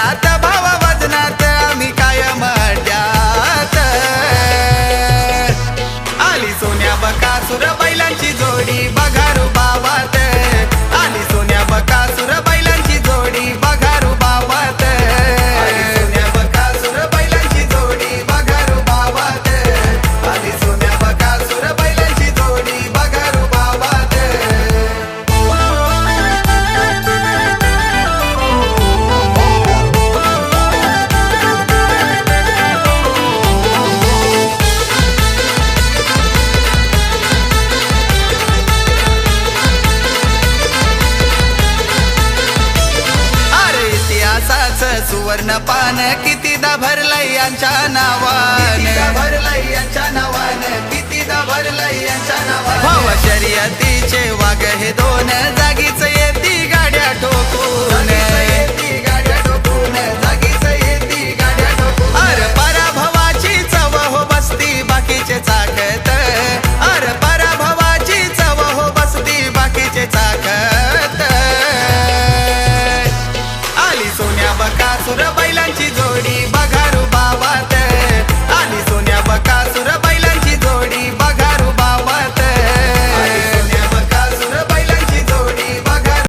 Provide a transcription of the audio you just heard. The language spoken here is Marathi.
वजनात भावा वजनात आम्ही कायम अड्यात आली सोन्या बका सुर बैलांची जोडी सुवर्ण पान कितीदा भरलाय यांच्या नावान. भरलाय यांच्या नावान कितीदा भरलाय यांच्या नावान. शर्यतीचे वाग हे